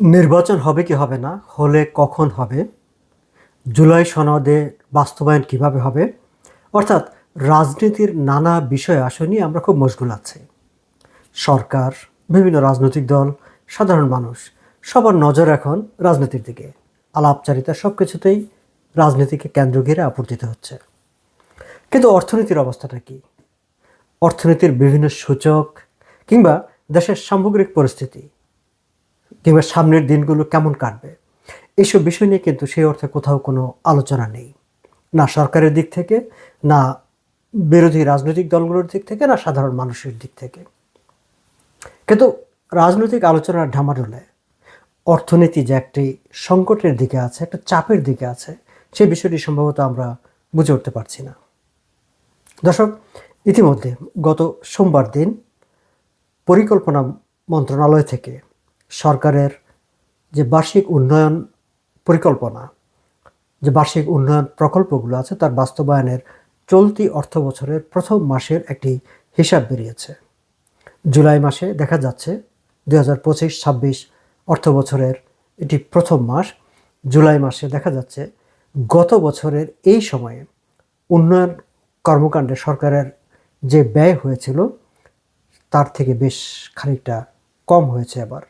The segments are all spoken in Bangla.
নির্বাচন হবে কি হবে না, হলে কখন হবে, জুলাই সনদে বাস্তবায়ন কীভাবে হবে, অর্থাৎ রাজনীতির নানা বিষয় আসে নিয়ে আমরা খুব মশগুল আছি। সরকার, বিভিন্ন রাজনৈতিক দল, সাধারণ মানুষ, সবার নজর এখন রাজনীতির দিকে। আলাপচারিতা সব কিছুতেই রাজনীতিকে কেন্দ্র ঘিরে আপর্তিত হচ্ছে। কিন্তু অর্থনীতির অবস্থাটা কি? অর্থনীতির বিভিন্ন সূচক কিংবা দেশের সামগ্রিক পরিস্থিতি কিংবা সামনের দিনগুলো কেমন কাটবে? এইসব বিষয় নিয়ে কিন্তু সেই অর্থে কোথাও কোনো আলোচনা নেই। না সরকারের দিক থেকে, না বিরোধী রাজনৈতিক দলগুলোর দিক থেকে, না সাধারণ মানুষের দিক থেকে। কিন্তু রাজনৈতিক আলোচনার ঢামাডোলে অর্থনীতি যে একটি সংকটের দিকে আছে, একটা চাপের দিকে আছে সেই বিষয়টি সম্ভবত আমরা বুঝে উঠতে পারছি না। দর্শক, ইতিমধ্যে গত সোমবার দিন পরিকল্পনা মন্ত্রণালয় থেকে সরকারের যে বার্ষিক উন্নয়ন পরিকল্পনা, যে বার্ষিক উন্নয়ন প্রকল্পগুলো আছে, তার বাস্তবায়নের চলতি অর্থ বছরের প্রথম মাসের একটি হিসাব বেরিয়েছে। জুলাই মাসে দেখা যাচ্ছে দুই হাজার পঁচিশ, ছাব্বিশ অর্থ বছরের এটি প্রথম মাস। জুলাই মাসে দেখা যাচ্ছে গত বছরের এই সময়ে উন্নয়ন কর্মকাণ্ডে সরকারের যে ব্যয় হয়েছিল, তার থেকে বেশ খানিকটা কম হয়েছে এবার।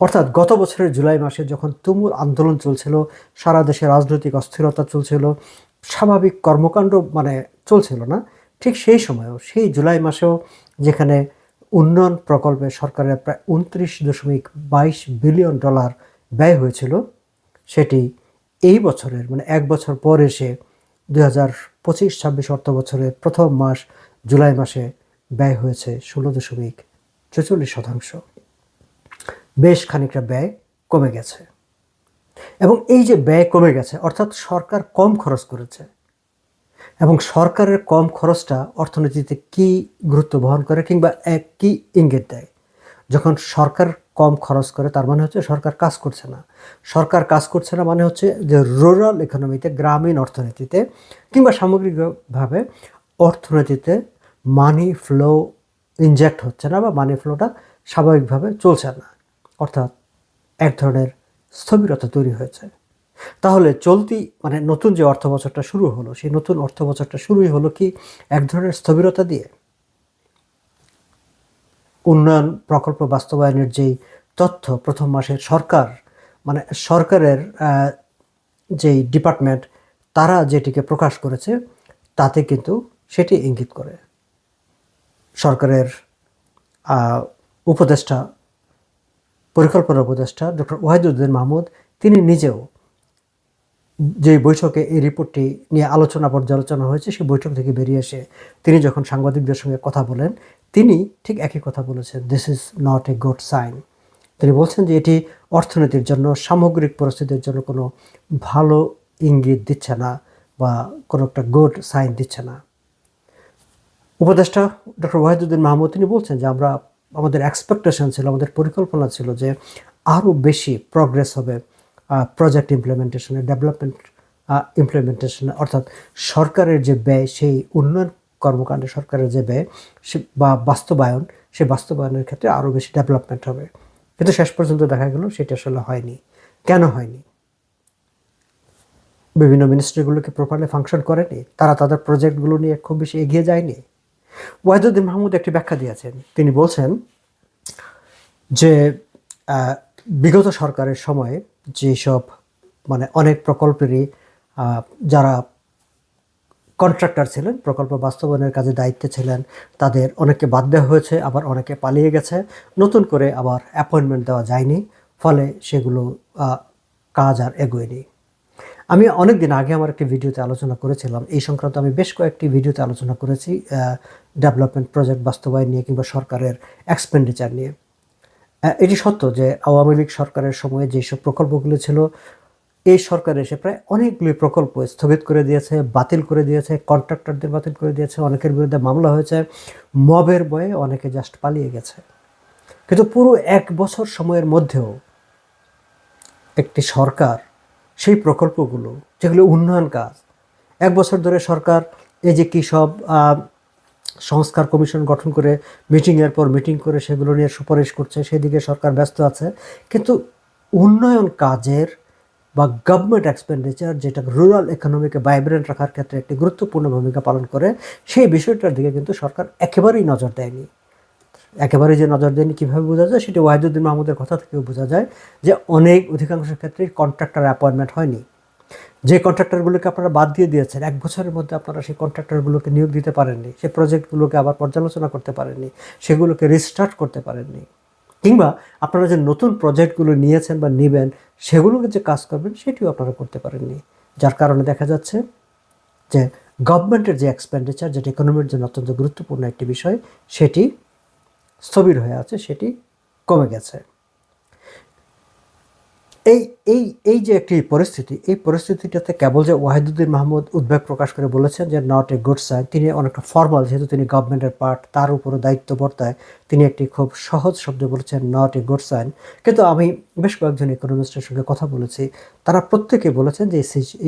অর্থাৎ গত বছরের জুলাই মাসে যখন তুমুল আন্দোলন চলছিল, সারা দেশে রাজনৈতিক অস্থিরতা চলছিল, স্বাভাবিক কর্মকাণ্ড মানে চলছিল না, ঠিক সেই সময়েও, সেই জুলাই মাসেও যেখানে উন্নয়ন প্রকল্পে সরকারের প্রায় উনত্রিশ দশমিক বাইশ বিলিয়ন ডলার ব্যয় হয়েছিল, সেটি এই বছরের মানে এক বছর পর এসে দুই হাজার পঁচিশ ছাব্বিশ অর্থ বছরের প্রথম মাস জুলাই মাসে ব্যয় হয়েছে ষোলো দশমিক ছেচল্লিশ শতাংশ। বেশ খানিকটা ব্যয় কমে গেছে। এবং এই যে ব্যয় কমে গেছে, অর্থাৎ সরকার কম খরচ করেছে, এবং সরকারের কম খরচটা অর্থনীতিতে কি গুরুত্ব বহন করে কিংবা এক কি ইঙ্গিত দেয়? যখন সরকার কম খরচ করে, তার মানে হচ্ছে সরকার কাজ করছে না। সরকার কাজ করছে না মানে হচ্ছে যে রুরাল ইকোনমিতে গ্রামীণ অর্থনীতিতে কিংবা সামগ্রিকভাবে অর্থনীতিতে মানি ফ্লো ইনজেক্ট হচ্ছে না বা মানি ফ্লোটা স্বাভাবিকভাবে চলছে না। অর্থাৎ এক ধরনের স্থবিরতা তৈরি হয়েছে। তাহলে চলতি মানে নতুন যে অর্থ বছরটা শুরু হলো, সেই নতুন অর্থ বছরটা শুরুই হলো কি এক ধরনের স্থবিরতা দিয়ে? উন্নয়ন প্রকল্প বাস্তবায়নের যেই তথ্য প্রথম মাসের সরকার মানে সরকারের যেই ডিপার্টমেন্ট, তারা যেটিকে প্রকাশ করেছে, তাতে কিন্তু সেটি ইঙ্গিত করে। সরকারের উপদেষ্টা পরিকল্পনা উপদেষ্টা ডক্টর ওয়াহিদুদ্দিন মাহমুদ, তিনি নিজেও যে বৈঠকে এই রিপোর্টটি নিয়ে আলোচনা পর্যালোচনা হয়েছে, সেই বৈঠক থেকে বেরিয়ে এসে তিনি যখন সাংবাদিকদের সঙ্গে কথা বলেন, তিনি ঠিক একই কথা বলেছেন this is not a good sign তিনি বলছেন যে এটি অর্থনীতির জন্য, সামগ্রিক পরিস্থিতির জন্য কোনো ভালো ইঙ্গিত দিচ্ছে না বা কোনো একটা গুড সাইন দিচ্ছে না। উপদেষ্টা ডক্টর ওয়াহিদুদ্দিন মাহমুদ, তিনি বলছেন যে আমরা আমাদের এক্সপেকটেশন ছিল, আমাদের পরিকল্পনা ছিল যে আরও বেশি প্রগ্রেস হবে প্রজেক্ট ইমপ্লিমেন্টেশনে ডেভেলপমেন্ট ইমপ্লিমেন্টেশনে অর্থাৎ সরকারের যে ব্যয়, সেই উন্নয়ন কর্মকাণ্ডে সরকারের যে ব্যয়, সে বা বাস্তবায়ন, সেই বাস্তবায়নের ক্ষেত্রে আরও বেশি ডেভেলপমেন্ট হবে। কিন্তু শেষ পর্যন্ত দেখা গেল সেটা আসলে হয়নি। কেন হয়নি? বিভিন্ন মিনিস্ট্রিগুলোকে প্রপারলি ফাংশন করেনি? তারা তাদের প্রজেক্টগুলো নিয়ে খুব বেশি এগিয়ে যায়নি? ওয়াহিদুদ্দিন মাহমুদ একটি ব্যাখ্যা দিয়েছেন। তিনি বলছেন যে বিগত সরকারের সময়ে যেসব মানে অনেক প্রকল্পেরই যারা কন্ট্রাক্টর ছিলেন, প্রকল্প বাস্তবায়নের কাজে দায়িত্বে ছিলেন, তাদের অনেককে বাদ দেওয়া হয়েছে, আবার অনেকে পালিয়ে গেছে। নতুন করে আবার অ্যাপয়েন্টমেন্ট দেওয়া যায়নি, ফলে সেগুলো কাজ আর এগোয়নি। আমি অনেক দিন আগে আমার একটি ভিডিওতে আলোচনা করেছিলাম। এই সংক্রান্ত আমি বেশ কয়েকটি ভিডিওতে আলোচনা করেছি ডেভেলপমেন্ট প্রজেক্ট বাস্তবায়ন নিয়ে কিংবা সরকারের এক্সপেন্ডিচার নিয়ে। এটি সত্য যে আওয়ামী লীগ সরকারের সময়ে যেসব প্রকল্পগুলো ছিল, এই সরকার এসে প্রায় অনেকগুলি প্রকল্প স্থগিত করে দিয়েছে, বাতিল করে দিয়েছে কন্ট্রাক্টরদের বাতিল করে দিয়েছে, অনেকের বিরুদ্ধে মামলা হয়েছে, মবের বয়ে অনেকে জাস্ট পালিয়ে গেছে। কিন্তু পুরো এক বছর সময়ের মধ্যেও একটি সরকার সেই প্রকল্পগুলো, যেগুলো উন্নয়ন কাজ। এক বছর ধরে সরকার এই যে কী সব সংস্কার কমিশন গঠন করে মিটিংয়ের পর মিটিং করে সেগুলো নিয়ে সুপারিশ করছে, সেদিকে সরকার ব্যস্ত আছে। কিন্তু উন্নয়ন কাজের বা গভর্নমেন্ট এক্সপেন্ডিচার যেটা রুরাল ইকোনমিকে ভাইব্রেন্ট রাখার ক্ষেত্রে একটি গুরুত্বপূর্ণ ভূমিকা পালন করে, সেই বিষয়টার দিকে কিন্তু সরকার একেবারেই নজর দেয়নি। একেবারে যে নজর দেয়নি, কীভাবে বোঝা যায়? সেটি ওয়াহিদুদ্দিন মাহমুদের কথা থেকেও বোঝা যায় যে অনেক অধিকাংশ ক্ষেত্রেই কন্ট্রাক্টর অ্যাপয়েন্টমেন্ট হয়নি। যে কন্ট্রাক্টরগুলোকে আপনারা বাদ দিয়ে দিয়েছেন, এক বছরের মধ্যে আপনারা সেই কন্ট্রাক্টরগুলোকে নিয়োগ দিতে পারেননি, সেই প্রজেক্টগুলোকে আবার পর্যালোচনা করতে পারেননি, সেগুলোকে রিস্টার্ট করতে পারেননি। কিংবা আপনারা যে নতুন প্রজেক্টগুলো নিয়েছেন বা নেবেন, সেগুলোকে যে কাজ করবেন, সেটিও আপনারা করতে পারেননি। যার কারণে দেখা যাচ্ছে যে গভর্নমেন্টের যে এক্সপেন্ডিচার যেটা ইকোনমির জন্য অত্যন্ত গুরুত্বপূর্ণ একটি বিষয়, সেটি স্থবির হয়ে আছে, সেটি কমে গেছে। এই এই এই যে একটি পরিস্থিতি, এই পরিস্থিতিটাতে কেবল যে ওয়াহিদুদ্দিন মাহমুদ উদ্বেগ প্রকাশ করে বলেছেন যে নট এ গুড সাইন তিনি অনেকটা ফর্মাল যেহেতু তিনি গভর্নমেন্টের পার্ট তার উপরও দায়িত্ব বর্তায় তিনি একটি খুব সহজ শব্দে বলেছেন নট এ গুড সাইন কিন্তু আমি বেশ কয়েকজন ইকোনমিস্টের সঙ্গে কথা বলেছি, তারা প্রত্যেকে বলেছেন যে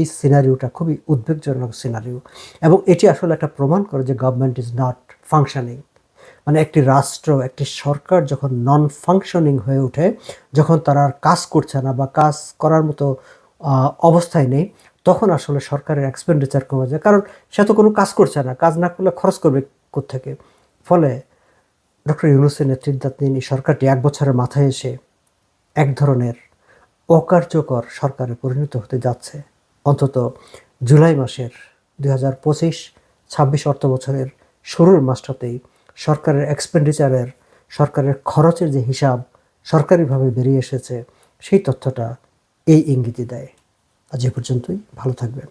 এই সিনারিওটা খুবই উদ্বেগজনক সিনারিও এবং এটি আসলে একটা প্রমাণ করে যে গভর্নমেন্ট ইজ নট ফাংশনিং মানে একটি রাষ্ট্র, একটি সরকার যখন নন ফাংশনিং হয়ে ওঠে, যখন তারা আর কাজ করছে না বা কাজ করার মতো অবস্থায় নেই, তখন আসলে সরকারের এক্সপেন্ডিচার কমে যায়। কারণ সে তো কোনো কাজ করছে না, কাজ না করলে খরচ করবে কোত্থেকে? ফলে ডক্টর ইউনুসের নেতৃত্বাধীন এই সরকারটি এক বছরের মাথায় এসে এক ধরনের অকার্যকর সরকারে পরিণত হতে যাচ্ছে। অন্তত জুলাই মাসের দুই হাজার পঁচিশ, ছাব্বিশ অর্থ বছরের শুরুর মাসটাতেই সরকারের এক্সপেন্ডিচারের সরকারের খরচের যে হিসাব সরকারিভাবে বেরিয়ে এসেছে, সেই তথ্যটা এই ইঙ্গিতই দেয়। আজ এ পর্যন্তই, ভালো থাকবেন।